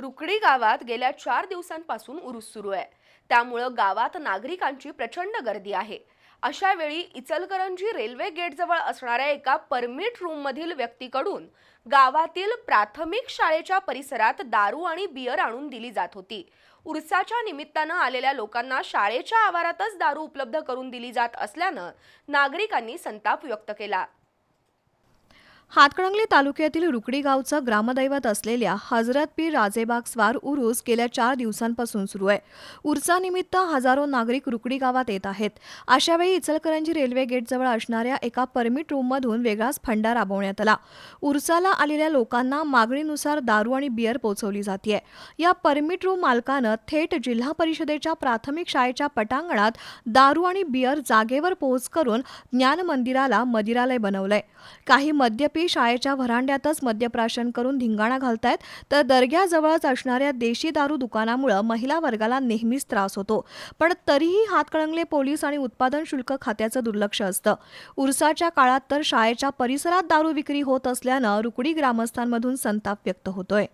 रुकडी गावात गेल्या चार दिवसांपासून उरूस सुरू आहे. त्यामुळं गावात नागरिकांची प्रचंड गर्दी आहे. अशा वेळी इचलकरंजी रेल्वे गेटजवळ असणाऱ्या एका परमिट रूममधील व्यक्तीकडून गावातील प्राथमिक शाळेच्या परिसरात दारू आणि बियर आणून दिली जात होती. उरसाच्या निमित्तानं आलेल्या लोकांना शाळेच्या आवारातच दारू उपलब्ध करून दिली जात असल्यानं नागरिकांनी संताप व्यक्त केला. हातकणंगले तालुक्यातील रुकडी गावचं ग्रामदैवत असलेल्या हजरत पीर राजेबाग स्वार उरूस गेल्या चार दिवसांपासून सुरू आहे. उरसानिमित्त हजारो नागरिक रुकडी गावात येत आहेत. अशावेळी इचलकरंजी रेल्वे गेटजवळ असणाऱ्या एका परमिट रूममधून वेगळाच फंडा राबवण्यात आला. उरसाला आलेल्या लोकांना मागणीनुसार दारू आणि बियर पोचवली जाते या परमिट रूम मालकानं थेट जिल्हा परिषदेच्या प्राथमिक शाळेच्या पटांगणात दारू आणि बियर जागेवर पोहोच करून ज्ञान मंदिराला मदिरालय बनवलंय. काही मद्यपी शाळेच्या व्हरांड्यातच मद्यप्राशन करून धिंगाणा घालतायत तर दर्ग्याजवळच असणाऱ्या देशी दारू दुकानामुळे महिला वर्गाला नेहमीच त्रास होतो. पण तरीही हातकणंगले पोलीस आणि उत्पादन शुल्क खात्याचं दुर्लक्ष असतं. उरसाच्या काळात तर शाळेच्या परिसरात दारू विक्री होत असल्यानं रुकडी ग्रामस्थांमधून संताप व्यक्त होतोय.